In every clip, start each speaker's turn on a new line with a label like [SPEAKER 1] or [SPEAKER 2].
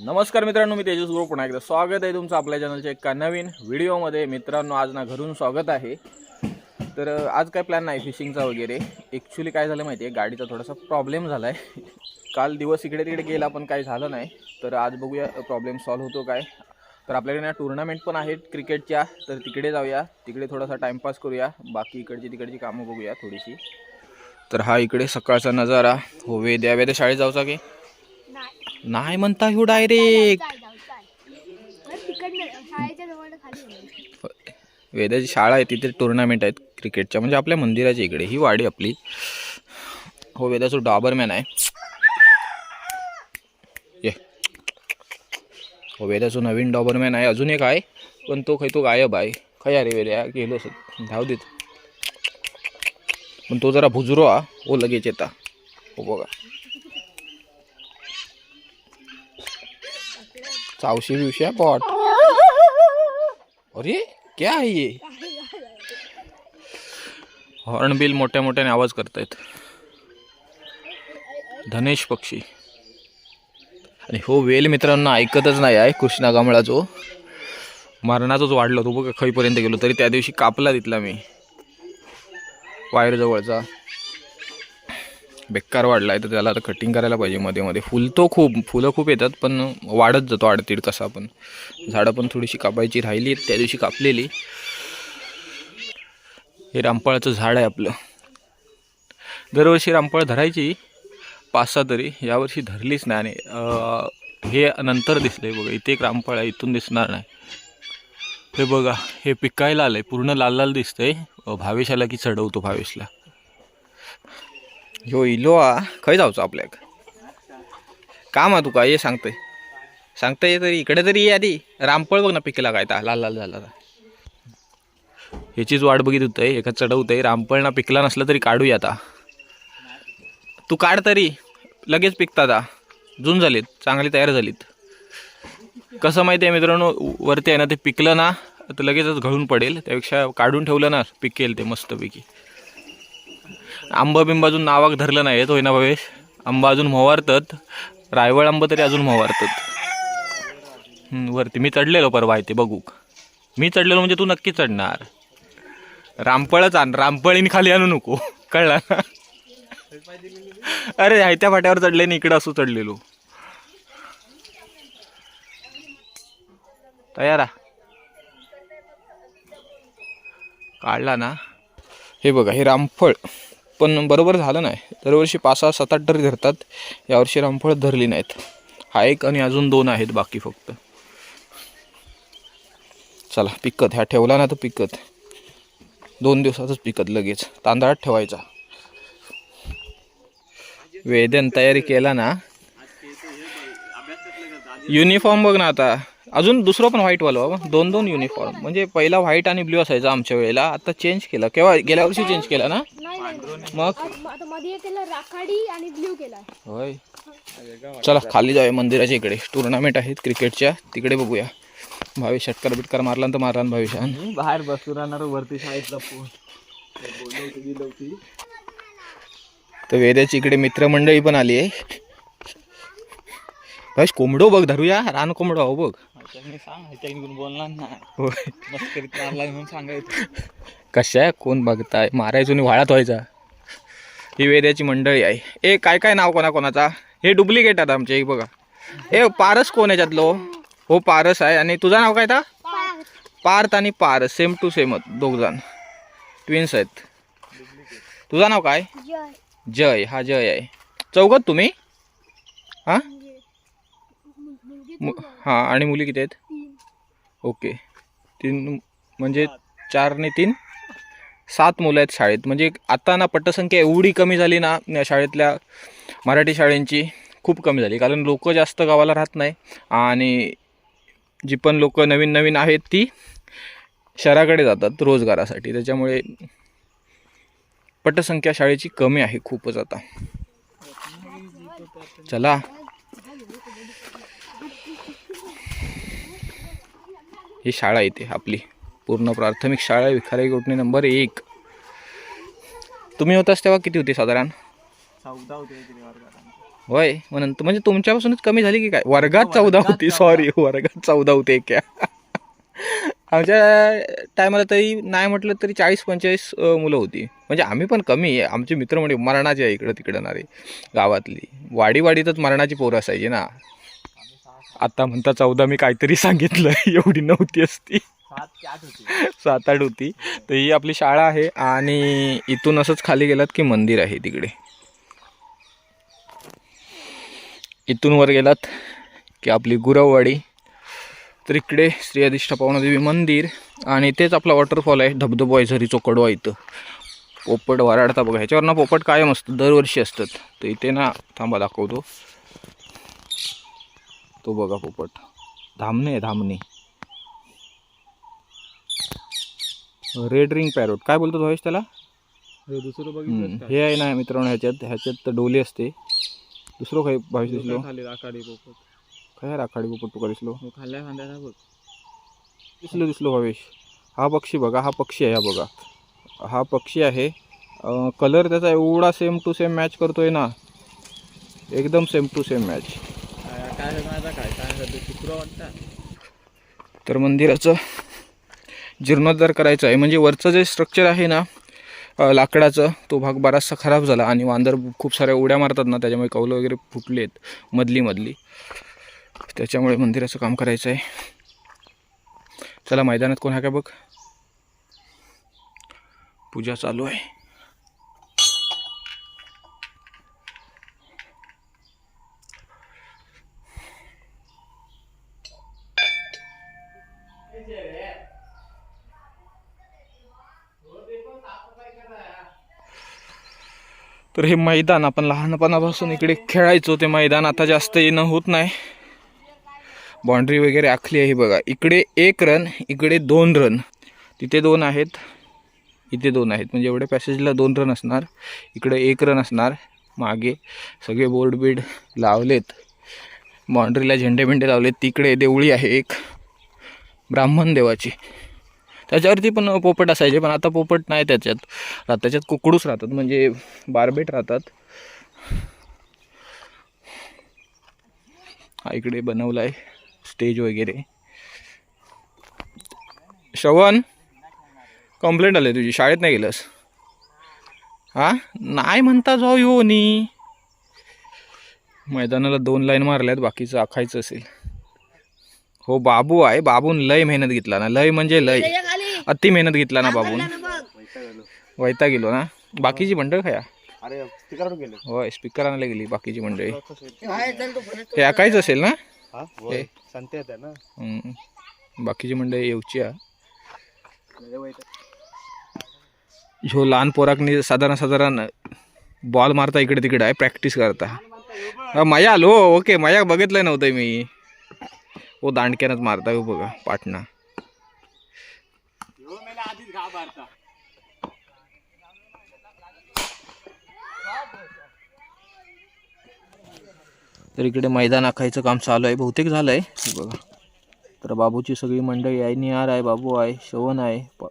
[SPEAKER 1] नमस्कार मित्रांनो मी तेजस गुरु. पुन्हा एकदा स्वागत आहे तुमचं आपल्या चॅनलच्या एका नवीन व्हिडिओमध्ये. मित्रांनो आज ना घरून स्वागत आहे. तर आज काय प्लॅन नाही फिशिंगचा वगैरे. ॲक्च्युली काय झालं माहिती आहे गाडीचा थोडासा प्रॉब्लेम झाला आहे काल दिवस इकडे तिकडे गेला पण काही झालं नाही. तर आज बघूया प्रॉब्लेम सॉल्व्ह होतो काय. तर आपल्याकडे ना टुर्नामेंट पण आहेत क्रिकेटच्या तर तिकडे जाऊया. तिकडे थोडासा टाईमपास करूया. बाकी इकडची तिकडची कामं बघूया थोडीशी. तर हा इकडे सकाळचा नजारा. हो वेद्या वेद्या शाळेत जाऊचा की?
[SPEAKER 2] नाही
[SPEAKER 1] म्हणता ह्यो डायरेक्ट. वेदाची शाळा आहे तिथे टुर्नामेंट आहेत क्रिकेटच्या म्हणजे आपल्या मंदिराच्या इकडे. ही वाडी आपली. हो वेदाचं डॉबरमॅन आहे. ये. हो वेदाचं नवीन डॉबरमॅन आहे. अजून एक आहे पण तो खाय तो गायब आहे. खया रे वेद्या गेलो धाव देत. पण तो जरा भुजरो हा. हो लगेच येता. हो बघा. चावशी बिवशी पॉट अरे क्या आहे ये? हॉर्नबिल मोठ्या मोठ्याने आवाज करतायत. धनेश पक्षी. आणि हो वेल मित्रांनो ऐकतच नाही आहे कृष्णा कमळा हो. जो मरणाचाच वाढला तो बघा खईपर्यंत गेलो तरी त्या दिवशी कापला तिथला मी. वायरजवळचा. बेकार वाढला आहे तर त्याला आता कटिंग करायला पाहिजे मध्ये मध्ये. फुलतो खूप फुलं खूप येतात पण वाढत जातो आडतीड कसा पण. झाडं पण थोडीशी कापायची राहिली त्या दिवशी कापलेली. हे रामफळाचं झाड आहे आपलं. दरवर्षी रामफळ धरायची पाच सहा तरी. यावर्षी धरलीच नाही आणि हे नंतर दिसलंय बघा. इथे एक रामफळ आहे इथून दिसणार नाही. हे बघा हे पिकायला आलंय पूर्ण लाल लाल दिसतंय. आहे भावेश आला की चढवतो भावेशला. ह्यो इलो आ खंय जावचो आपल्याक? काम हा तुका ये सांगतोय. सांगतय ये तरी इकडे तरी ये आधी. रामफळ बघ ना पिकला काय ता लाल लाल झाला ता. ह्याचीच वाट बघित होतंय एका चढवतंय रामफळ ना पिकला नसला तरी काढूया आता. तू काढ तरी. लगेच पिकतात आता जून झालीत चांगली तयार झालीत. कसं माहिती आहे मित्रांनो वरती आहे ना ते पिकलं ना तर लगेचच घळून पडेल. त्यापेक्षा काढून ठेवलं ना पिकेल ते मस्तपैकी. आंबा बिंब अजून नावाक धरलं नाही होय ना भावेश. आंबा अजून मोवारतात रायवळ आंबा तरी अजून मोवारतात वरती. मी चढलेलो परवा आहे ते बघू. मी चढलेलो म्हणजे तू नक्की चढणार. रामपळच आण. रामपळीने खाली आणू नको. कळला ना? अरे हायत्या फाट्यावर चढले आणि इकडं असू चढलेलो. तयार आ? काढला ना? हे बघा हे रामफळ. पण बरोबर झालं नाही. दरवर्षी पाच सहा सात आठ तरी धरतात. यावर्षी रामफळ धरली नाहीत. हा एक आणि अजून दोन आहेत बाकी फक्त. चला पिकत. ह्या ठेवला ना तर पिकत. दोन दिवसातच पिकत लगेच. तांदळात ठेवायचा. वेदन तयारी केला ना. युनिफॉर्म बघ ना आता. अजून दुसरं पण व्हाईटवालं बाबा. दोन दोन युनिफॉर्म म्हणजे पहिला व्हाईट आणि ब्ल्यू असायचा आमच्या वेळेला. आता चेंज केला. केव्हा? गेल्या वर्षी चेंज केला ना?
[SPEAKER 2] नाही
[SPEAKER 1] मग?
[SPEAKER 2] आता मध्ये केलं राखाडी आणि ब्ल्यू केला
[SPEAKER 1] होय. चला खाली जाऊया मंदिराच्या इकडे. टुर्नामेंट आहेत क्रिकेटच्या. तिकडे बघूया. भावेश षटकार बिटकार मारला तर मारला ना? भावेशान
[SPEAKER 3] बाहेर बसून राहणार वरती शाळेत
[SPEAKER 1] तर वेद्याची इकडे मित्रमंडळी पण आली आहे. भावेश कोंबडो बघ धरूया. रान कोंबडो हो बघ.
[SPEAKER 3] सांग बोलणार ना
[SPEAKER 1] होय.
[SPEAKER 3] मस्करीत मारला म्हणून सांगायचं.
[SPEAKER 1] कशा आहे? कोण बघताय? मारायचो आणि वाळात व्हायचा. ही वेद्याची मंडळी आहे. ए काय काय नाव कोणा कोणाचा? हे डुप्लिकेट आहेत आमचे एक बघा. ए पारस कोण याच्यातलो हो पारस आहे. आणि तुझं नाव काय था पार्थ आणि पारस. सेम टू सेमच दोघ जण ट्विन्स आहेत. तुझं नाव काय?
[SPEAKER 2] जय.
[SPEAKER 1] जय हा जय आहे. चौघत तुम्ही? हां? हां आणि मुली किती आहेत? ओके. तीन म्हणजे चार आणि तीन? सात मुलं आहेत शाळेत. म्हणजे आता ना पटसंख्या एवढी कमी झाली ना या शाळेतल्या मराठी शाळेंची खूप कमी झाली. कारण लोक जास्त गावाला राहत नाही आणि जी पण लोक नवीन नवीन आहेत ती शहराकडे जातात रोजगारासाठी. त्याच्यामुळे पटसंख्या शाळेची कमी आहे खूपच आता. चला. ही शाळा इथे आपली. पूर्ण प्राथमिक शाळा आहे, विखाराई कोटणी नंबर एक. तुम्ही होतास तेव्हा किती होते साधारण?
[SPEAKER 3] चौदा होते.
[SPEAKER 1] होय नंतर म्हणजे तुमच्यापासूनच कमी झाली की काय? वर्गात चौदा होती सॉरी वर्गात चौदा होते क्या आमच्या टायमाला तरी नाही म्हटलं तरी चाळीस पंचेचाळीस मुलं होती. म्हणजे आम्ही पण कमी आहे. आमचे मित्र म्हणजे मरणाचे आहे इकडं तिकडं ना रे गावातली. वाडी वाडीतच मरणाची पोरं असायची ना. आता म्हणता चौदा मी काहीतरी सांगितलं एवढी नव्हती असती.
[SPEAKER 3] सात आठ होती.
[SPEAKER 1] तर ही आपली शाळा आहे आणि इथून असंच खाली गेलात की मंदिर आहे तिकडे. इथून वर गेलात की आपली गुरववाडी. तर इकडे श्री अधिष्ठा पावनादेवी मंदिर आणि तेच आपला वॉटरफॉल आहे धबधबा आहे झरीचो कडवा इथं. पोपट वराडता बघा ह्याच्यावर ना पोपट कायम असतं दरवर्षी असतात. तर इथे ना थांबा दाखवतो. तो बघा पोपट. धामणे आहे धामणे. रेड रिंग पॅरोट काय बोलतो भावेश त्याला
[SPEAKER 3] हे दुसरं बघितलं
[SPEAKER 1] हे आहे ना मित्रांनो ह्याच्यात ह्याच्यात तर डोली असते दुसरं काय भावेश दिसलो
[SPEAKER 3] खाली राखाडी पोपट
[SPEAKER 1] काय राखाडी पोपट तुका दिसलो
[SPEAKER 3] हो खाल्ल्या बघ
[SPEAKER 1] दिसलो दिसलो भावेश हा पक्षी बघा हा पक्षी आहे हा बघा हा पक्षी आहे कलर त्याचा एवढा सेम टू सेम मॅच करतोय ना एकदम सेम टू सेम मॅच
[SPEAKER 3] काय काय काय
[SPEAKER 1] तर मंदिराचं जीर्णोद्धार करायचं आहे. म्हणजे वरचं जे स्ट्रक्चर आहे ना लाकडाचं तो भाग बराचसा खराब झाला आणि वांदर खूप साऱ्या उड्या मारतात ना त्याच्यामुळे कौलं वगैरे फुटलेत मधली मधली. त्याच्यामुळे मंदिराचं काम करायचं आहे. चला मैदानात कोण आहे का बघ? पूजा चालू आहे. तर हे मैदान आपण लहानपणापासून इकडे खेळायचो ते मैदान आता जास्त येणं होत नाही. बाउंड्री वगैरे आखली आहे बघा. इकडे एक रन इकडे दोन रन तिथे दोन आहेत. इथे दोन आहेत. म्हणजे एवढ्या पॅसेजला दोन रन असणार. इकडे एक रन असणार. मागे सगळे बोर्ड बीड लावलेत. बाउंड्रीला झेंडे बिंडे लावलेत. तिकडे देवळी आहे एक. ब्राह्मण देवाची. त्याच्यावरती पण पोपट असायचे पण आता पोपट नाही त्याच्यात. त्याच्यात कुकडूच राहतात म्हणजे बारबेट राहतात. हा इकडे बनवला आहे स्टेज वगैरे. श्रवण कंप्लेंट आली तुझी शाळेत नाही गेलंस? हा? नाही म्हणता जाऊ यो नी. मैदानाला दोन लाईन मारल्यात बाकीचं आखायचं असेल. हो बाबू आहे बाबून लय मेहनत घेतला ना लय म्हणजे लय. अति मेहनत घेतला ना बाबून. वैता गेलो ना. बाकीची मंडळ खया?
[SPEAKER 3] अरे तिकडे गेले.
[SPEAKER 1] होय स्पीकर आणायला गेली बाकीची मंडळी. हे ऐकायचं असेल ना.
[SPEAKER 3] संते येते ना?
[SPEAKER 1] हम्म. बाकीची मंडळी येऊची ह्यो लहान पोराकनी साधारण साधारण बॉल मारता इकडे तिकडे आहे प्रॅक्टिस करता. हा, मया आलो ओके मया बघितलंय नव्हतं मी. हो दांडक्यानंच मारता बघा पाटणा. तर इकडे मैदान आखायचं काम चालू आहे. बहुतेक झालं आहे बघा. तर बाबूची सगळी मंडळी आहे निहार आहे बाबू आहे शवन आहे प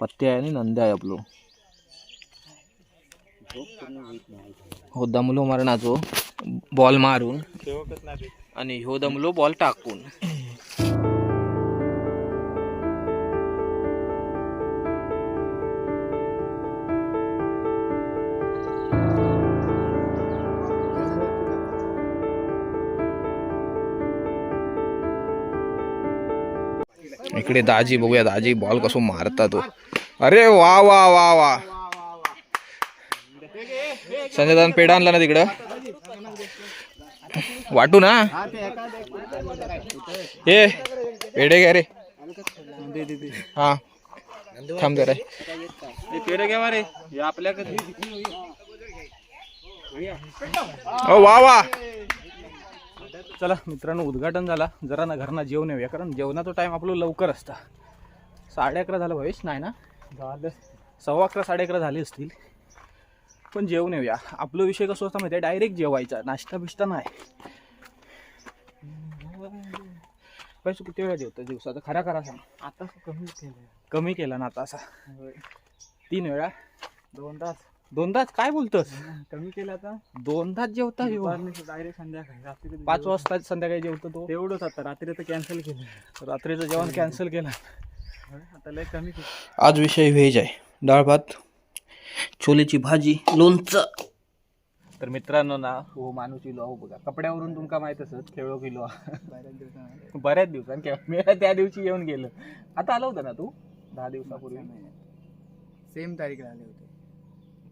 [SPEAKER 1] पत्ते आहे आणि नंद्या आहे आपलो. हो दमलो मारणाचो बॉल मारून. आणि ह्यो दमलो बॉल टाकून. इकडे दाजी बघूया दाजी बॉल कसो मारता तो अरे वा वा वा वा. संजय दान पेढा आणला ना तिकडं? वाटू ना? ये पेढे घ्या रे. हा. थांब जरा.
[SPEAKER 3] पेढे घ्या रे. हे आपल्याकडे.
[SPEAKER 1] ओ वा वा. चला मित्रांनो उद्घाटन झाला. जरा ना घरना जेवण येऊया कारण जेवणाचा टाइम आपलं लवकर असता. साडे अकरा झालं भवेश नाही ना?
[SPEAKER 3] झालं.
[SPEAKER 1] सव्वा अकरा साडे अकरा झाले असतील. पण जेवण येऊया. आपलं विषय कसं असतं माहिती आहे डायरेक्ट जेवायचा. नाश्ता बिष्टा नाही. पैसे किती वेळा जेवतो दिवसाचा? खरा खरा सांग.
[SPEAKER 3] आता कमी केलं
[SPEAKER 1] कमी केला ना आता असा. तीन वेळा?
[SPEAKER 3] दोन तास?
[SPEAKER 1] दोनदाच? काय बोलतोस?
[SPEAKER 3] कमी केला आता.
[SPEAKER 1] दोनदाच जेवता.
[SPEAKER 3] डायरेक्ट संध्याकाळी. रात्री
[SPEAKER 1] पाच वाजता संध्याकाळी जेवतो तो.
[SPEAKER 3] तेवढंच आता. रात्री तर कॅन्सल केलं.
[SPEAKER 1] रात्रीचं जेवण कॅन्सल केलं.
[SPEAKER 3] आता लय कमी केलं.
[SPEAKER 1] आज विषय व्हेज आहे. डाळ भात छोलेची भाजी लोणचं. तर मित्रांनो ना हो माणूस इलो हो बघा. कपड्यावरून तुमका माहीत असत खेळो किलो बऱ्याच दिवसांनी मी त्या दिवशी येऊन गेलो. आता आलं होतं ना तू? दहा दिवसापूर्वी?
[SPEAKER 3] सेम तारीख आले होते.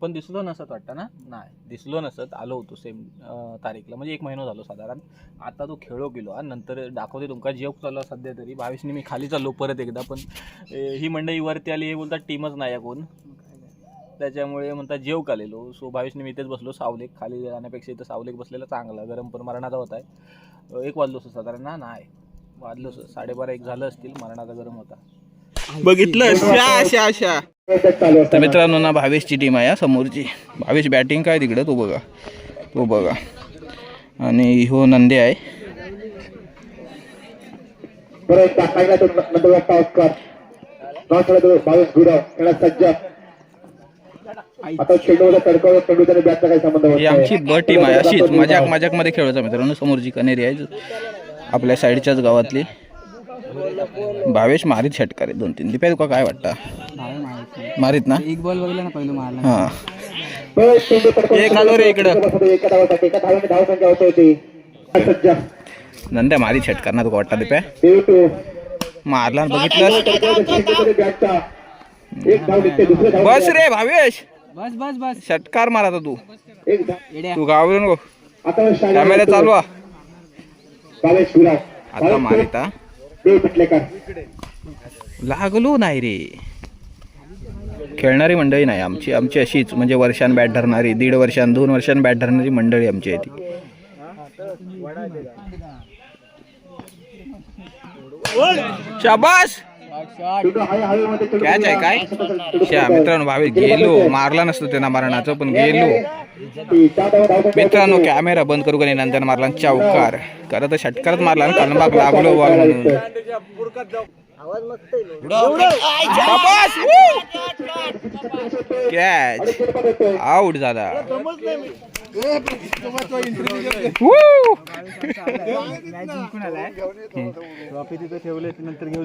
[SPEAKER 1] पण दिसलो नसत वाटतं ना? नाही दिसलो नसत. आलो होतो सेम तारीखला. म्हणजे एक महिना झालो साधारण. आता तो खेळो गेलो. आणि नंतर दाखवते तुमका. जेव चाललो सध्या तरी. बावीसने मी खाली चाललो परत एकदा पण ही मंडळी वरती आली हे बोलतात टीमच नाही आहे कोण. त्याच्यामुळे म्हणतात जेव कालेलो सो बावीसने मी इथेच बसलो सावलेक खाली जाण्यापेक्षा इथं सावलेक बसलेला चांगला. गरम पण मरणाचा होता. आहे एक वाजलो असं साधारण. ना नाही. वाजलो सर साडेबारा एक झालं असतील. मरणाचा गरम होता. बघितलं? अशा अशा तर मित्रांनो ना भावेशची टीम आहे समोरची. भावेश बॅटिंग काय तिकडं? तो बघा. तो बघा. आणि हो नंदे आहे. ही. आमची ब टीम आहे. अशीच मजाक मजाकमध्ये खेळायचा मित्रांनो समोरची कनेरी आहे. आपल्या साईडच्याच गावातली. भावेश मारीत षटकार आहे दोन तीन दिप्या तुका काय वाटतं? मारीत ना?
[SPEAKER 3] एक बॉल बघला ना पहिलं मारला.
[SPEAKER 1] हा. एक आलो रे इकडं.
[SPEAKER 4] बसतो एका धावासाठी एका धावाने धाव संख्या होत होती सज्ज
[SPEAKER 1] नंद्या मारीत षटकार ना तुका वाटतं दिप्या मारला आणि बघितलं बस रे भावेश.
[SPEAKER 3] बस बस बस.
[SPEAKER 1] षटकार मारा तू.
[SPEAKER 4] एक धाव
[SPEAKER 1] तू गावरू नको
[SPEAKER 4] आता शाळेत
[SPEAKER 1] कॅमेरा चालवा. आता मारिता लागलो नाही रे. खेळणारी मंडळी नाही आमची आमची अशीच म्हणजे वर्षान बॅट धरणारी दीड वर्षान दोन वर्षान बॅट धरणारी मंडळी आमची आहे ती. शाबास! कॅच आहे काय? शा मित्रांनो भावे गेलो. मारला नसतो त्यांना मारणाचं पण गेलो. मित्रांनो कॅमेरा बंद करू का नंतर मारला चौकार. खरं तर षटकारच मारला आणि कलंबाग लागलो बॉल म्हणून. कॅच आउट झाला.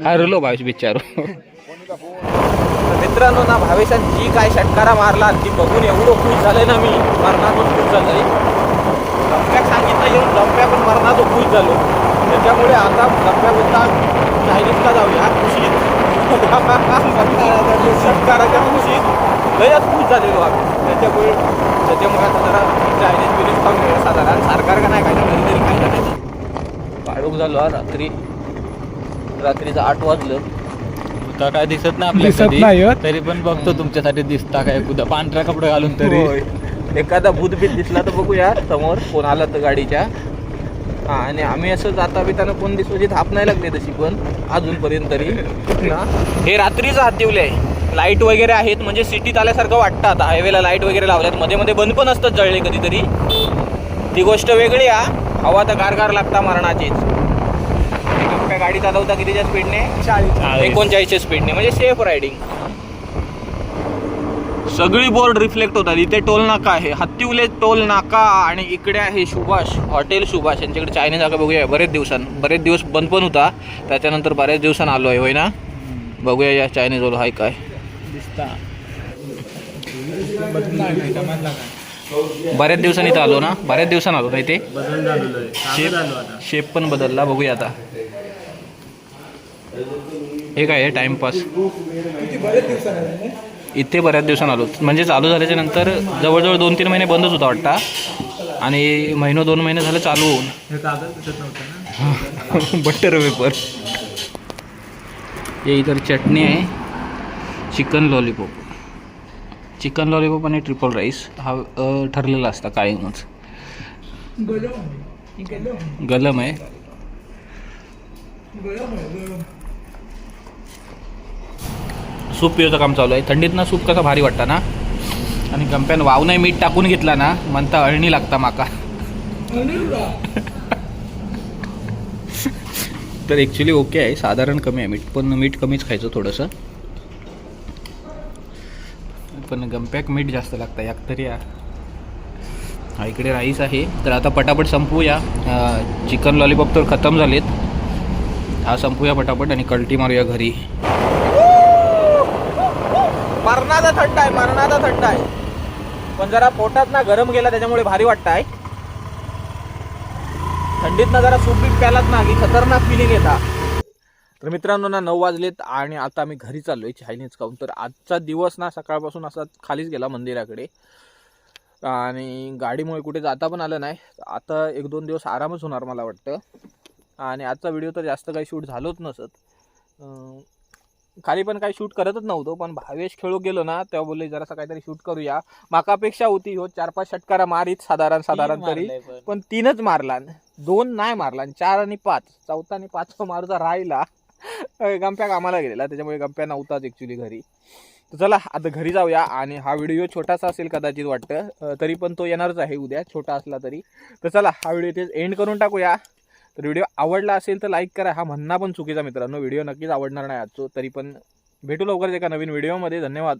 [SPEAKER 1] हरलो भावेश बिचारो मित्रांनो ना भावेशान जी काय षटकारा मारला ती बघून एवढं खुश झालंय ना मी मरणाचं खुश झालंय लंप्याक सांगितलं येऊन लंप्या पण मरणाचं खुश झालो. त्याच्यामुळे आता लंप्या बोलता चायनीजला जाऊया. खुशीत. षटकाराच्या खुशीत. लयच खुश झालेलो आम्ही. त्याच्यामुळे त्याच्यामुळे आता जरा गेलं साधारण सारखार का नाही काय तरी काय नाही काळोख झालो हा रात्री. रात्रीचं आठ वाजलं.
[SPEAKER 3] आता काय दिसत नाही आपल्यासाठी तरी पण बघतो तुमच्यासाठी दिसता काय कुठं पांढरा कपडे घालून तरी.
[SPEAKER 1] होय. एखादा भूतबीत दिसला तर बघूया समोर कोण आला तर गाडीच्या. हा आणि आम्ही असं जाता बिताना कोण दिसवायची थाप नाही लागली तशी पण अजूनपर्यंत तरी. ना हे रात्रीचं हात दिवले लाइट वगैरे आहेत म्हणजे सिटीत आल्यासारखं वाटतं आता. हायवेला लाइट वगैरे लावल्यात. मध्ये मध्ये बंद पण असतात जळले कधीतरी. ती गोष्ट वेगळी हा हवा तर गारगार लागता मरणाचीच. काय गाडी चालवता कितीच्या स्पीडने एकोणचाळीसच्या स्पीडने म्हणजे सेफ रायडिंग सगळी बोर्ड रिफ्लेक्ट होतात. इथे टोल नाका आहे. हत्तीवले टोल नाका आणि इकडे आहे सुभाष. हॉटेल सुभाष. यांच्याकडे चायनीज जागा बघूया. बरेच दिवसां बरेच दिवस बंद पण होता. त्याच्यानंतर बऱ्याच दिवसांनी आलो आहे. होय ना? बघूया या चायनीज वालो हाय काय.
[SPEAKER 3] दिसता
[SPEAKER 1] बऱ्याच दिवसांनी इथं आलो ना? बऱ्याच दिवसांनी आलो ना इथे?
[SPEAKER 3] बदल झालेलो आहे
[SPEAKER 1] शेप शेप पण बदलला बघूया आता. हे काय आहे? टाइमपास इथे बऱ्याच दिवसांनी आलो. म्हणजे चालू झाल्याच्यानंतर जवळजवळ दोन तीन महिने बंदच होता वाटता. आणि महिनो दोन महिने झाले चालू होऊन.
[SPEAKER 3] हे
[SPEAKER 1] बटर पेपर हे इतर चटणी आहे. Chicken lollipop. चिकन लॉलीपॉप आणि ट्रिपल राईस हा ठरलेला असता कायमच गलम आहे. सूप पिवचं काम चालू आहे. थंडीत ना सूप कसा भारी वाटतं ना? आणि गंप्यान वाव नाही मीठ टाकून घेतला ना म्हणता अळणी लागता माका. तर ॲक्च्युली ओके आहे. साधारण कमी आहे. मीठ पण मीठ कमीच खायचं थोडंसं. पण गंप्याक मीठ जास्त लागतं याक तरी हा इकडे राईस आहे. तर आता पटापट संपूया. चिकन लॉलीपॉप तर खतम झालेत. हा संपूया पटापट आणि कल्टी मारूया घरी. मरणाचा थंड आहे मरणाचा थंड आहे. पण जरा पोटात ना गरम गेला त्याच्यामुळे भारी वाटत आहे. थंडीत ना जरा सूप बीप प्यालात ना की खतरनाक फिलिंग येतात तर मित्रांनो ना नऊ वाजलेत आणि आता आम्ही घरी चाललोय चायनीज खाऊन. तर आजचा दिवस ना सकाळपासून असा खालीच गेला मंदिराकडे. आणि गाडीमुळे कुठे जाता पण आलं नाही. आता एक दोन दिवस आरामच होणार मला वाटतं. आणि आजचा व्हिडिओ तर जास्त काही शूट झालोच नसत. खाली पण काही शूट करतच नव्हतो पण भावेश खेळू गेलो ना तेव्हा बोलले जरासं काहीतरी शूट करूया. माका अपेक्षा होती हो चार पाच षटकारा मारीत साधारण साधारण तरी. पण. तीनच मारला दोन नाही मारला आणि चार आणि पाच. चौथा आणि पाचवा मारूचा राहिला. गंप्या कामाला गेलेला त्याच्यामुळे गंप्या नव्हताच ॲक्च्युली घरी. तर चला आता घरी जाऊया आणि हा व्हिडिओ छोटासा असेल कदाचित वाटतं तरी पण तो येणारच आहे उद्या छोटा असला तरी. तर चला हा व्हिडिओ तेच एंड करून टाकूया. तर व्हिडिओ आवडला असेल तर लाईक करा हा म्हणणं पण चुकीचा मित्रांनो व्हिडिओ नक्कीच आवडणार नाही आजचो तरी पण भेटू लवकरच एका नवीन व्हिडिओमध्ये धन्यवाद.